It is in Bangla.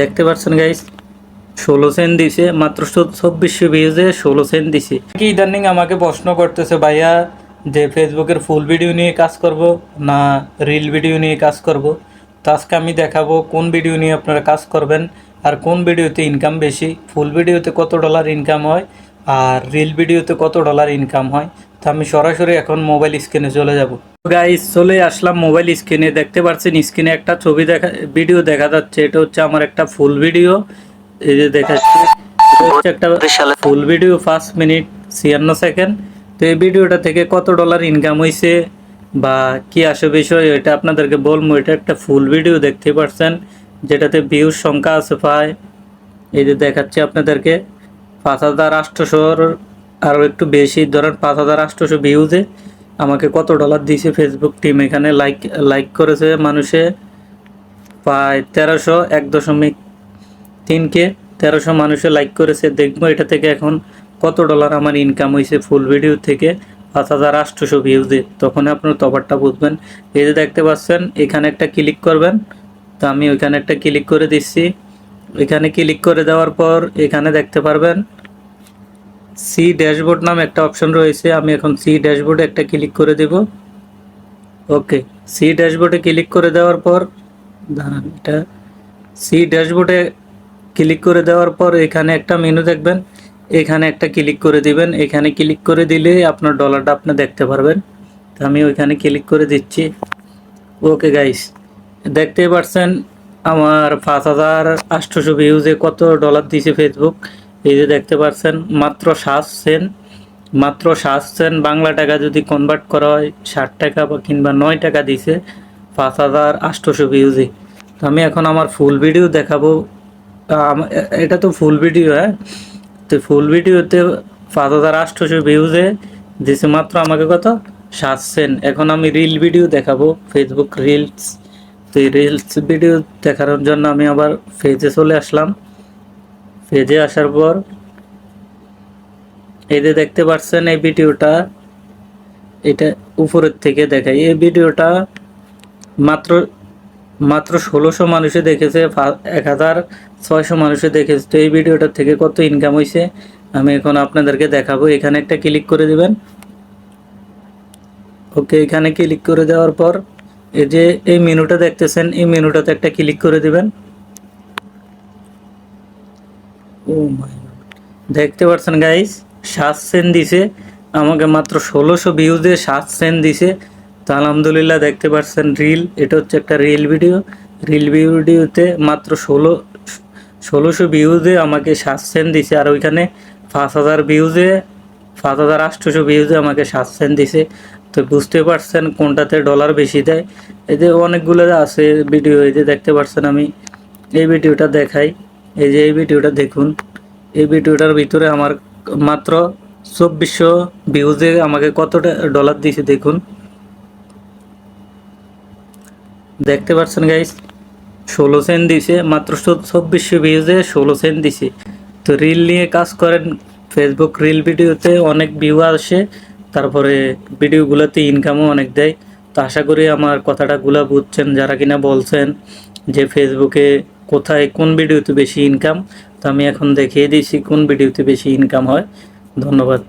দেখতে পাচ্ছেন গাইস ষোলো সেন্ট দিছে, মাত্র চব্বিশশো ভিউজে ষোলো সেন্ট দিছে। কি ইদানিং আমাকে প্রশ্ন করতেছে, ভাইয়া, যে ফেসবুকের ফুল ভিডিও নিয়ে কাজ করব না রিল ভিডিও নিয়ে কাজ করব? তো আজকে আমি দেখাবো কোন ভিডিও নিয়ে আপনারা কাজ করবেন আর কোন ভিডিওতে ইনকাম বেশি। ফুল ভিডিওতে কত ডলার ইনকাম হয় আর রিল ভিডিওতে কত ডলার ইনকাম হয়। তো আমি সরাসরি এখন মোবাইল স্ক্রিনে চলে যাব। গাইস চলে আসলাম মোবাইল স্ক্রিনে দেখতে পাচ্ছেন স্ক্রিনে একটা ছবি দেখা ভিডিও দেখা যাচ্ছে। এটা হচ্ছে আমার একটা ফুল ভিডিও এই যে দেখাচ্ছি হচ্ছে একটা ফুল ভিডিও পাঁচ মিনিট ছিয়ান্ন সেকেন্ড তো এই ভিডিওটা থেকে কত ডলার ইনকাম হয়েছে বা কি আসে বিষয়, এটা আপনাদেরকে বলব। এটা একটা ফুল ভিডিও দেখতে পাচ্ছেন। যেটাতে ভিউর সংখ্যা আছে প্রায়, এই যে দেখাচ্ছি আপনাদেরকে, পাঁচ হাজার আটশোশোর আরও একটু বেশি, ধরেন পাঁচ হাজার আটশোশো ভিউজে আমাকে কত ডলার দিয়েছে ফেসবুক টিম এখানে? লাইক লাইক করেছে মানুষে প্রায় তেরোশো এক দশমিক তিনকে তেরোশো মানুষে লাইক করেছে। দেখব এটা থেকে এখন কত ডলার আমার ইনকাম হয়েছে ফুল ভিডিও থেকে। পাঁচ হাজার আটশোশো ভিউজে তখন আপনার তফারটা বুঝবেন। এই যে দেখতে পাচ্ছেন, এখানে একটা ক্লিক করবেন। তো আমি ওইখানে একটা ক্লিক করে দিচ্ছি। এখানে ক্লিক করে দেওয়ার পর এখানে দেখতে পারবেন সি ড্যাশবোর্ড নামে একটা অপশন রয়েছে, আমি এখন সি ড্যাশবোর্ডে একটা ক্লিক করে দেব। ওকে সি ড্যাশবোর্ডে ক্লিক করে দেওয়ার পর, দাঁড়ান, এটা সি ড্যাশবোর্ডে ক্লিক করে দেওয়ার পর এখানে একটা মেনু দেখবেন, এখানে একটা ক্লিক করে দিবেন। এখানে ক্লিক করে দিলে আপনার ডলারটা আপনি দেখতে পারবেন। তো আমি ওইখানে ক্লিক করে দিচ্ছি। ওকে গাইস দেখতেই পারছেন, আমার পাঁচ হাজার আটশোশো ভিউজে কত ডলার দিয়েছে ফেসবুক এই যে দেখতে পাচ্ছেন মাত্র সাত সেন্ট, মাত্র সাত সেন্ট বাংলা টাকা যদি কনভার্ট করা হয়, ষাট টাকা বা কিংবা নয় টাকা দিছে, পাঁচ হাজার আটশোশো ভিউজে তো আমি এখন আমার ফুল ভিডিও দেখাবো। এটা তো ফুল ভিডিও হ্যাঁ? তো ফুল ভিডিওতে পাঁচ হাজার আটশোশো ভিউজে দিছে মাত্র আমাকে কত? সাত সেন্ট। এখন আমি রিল ভিডিও দেখাবো ফেসবুক রিলস তো এই রিলস ভিডিও দেখানোর জন্য আমি আবার ফেজে চলে আসলাম। ফেজে আসার পর এই যে দেখতে পাচ্ছেন এই ভিডিওটা, এটা উপরের থেকে দেখাই। এই ভিডিওটা মাত্র মাত্র ষোলোশো মানুষে দেখেছে এক হাজার ছয়শো মানুষে দেখেছে। তো এই ভিডিওটার থেকে কত ইনকাম হয়েছে আমি এখন আপনাদেরকে দেখাবো। এখানে একটা ক্লিক করে দিবেন। ওকে এখানে ক্লিক করে দেওয়ার পর এই যে এই মেনুটা দেখতেছেন, এই মেনুটাতে একটা ক্লিক করে দিবেন। ও মাই দেখতে পাচ্ছেন গাইস সাত সেন্ট দিছে। আমাকে মাত্র ষোলোশো ভিউজে সাত সেন্ট দিছে। তো আলহামদুলিল্লাহ, দেখতে পাচ্ছেন রিল এটা হচ্ছে একটা রিল ভিডিও রিল ভিডিওতে মাত্র ষোলো, ষোলোশো ভিউজে আমাকে সাত সেন্ট দিছে। আর ওইখানে পাঁচ হাজার ভিউজে পাঁচ হাজার আটশোশো ভিউজে আমাকে সাত সেন্ট দিছে। তো বুঝতে পারছেন কোনটাতে ডলার বেশি দেয়। এই যে অনেকগুলো আছে ভিডিও এই যে দেখতে পাচ্ছেন আমি। এই ভিডিওটা দেখাই। এই যে এই ভিডিওটা দেখুন, এই ভিডিওটার ভিতরে আমার মাত্র চব্বিশশো ভিউজে আমাকে কতটা ডলার দিয়েছে দেখুন। দেখতে পাচ্ছেন গাইস ষোলো সেন্ট দিছে মাত্র চব্বিশশো ভিউজে ষোলো সেন্ট দিছে তো রিল নিয়ে কাজ করেন ফেসবুক রিল ভিডিওতে অনেক ভিউ আসে, তারপরে ভিডিওগুলোতে ইনকামও অনেক দেয়। তো আশা করি আমার কথাটা গুলা বুঝছেন, যারা কিনা বলছেন যে ফেসবুকে কোথায়, কোন ভিডিওতে বেশি ইনকাম তো আমি এখন দেখিয়ে দিয়েছি কোন ভিডিওতে বেশি ইনকাম হয়। ধন্যবাদ।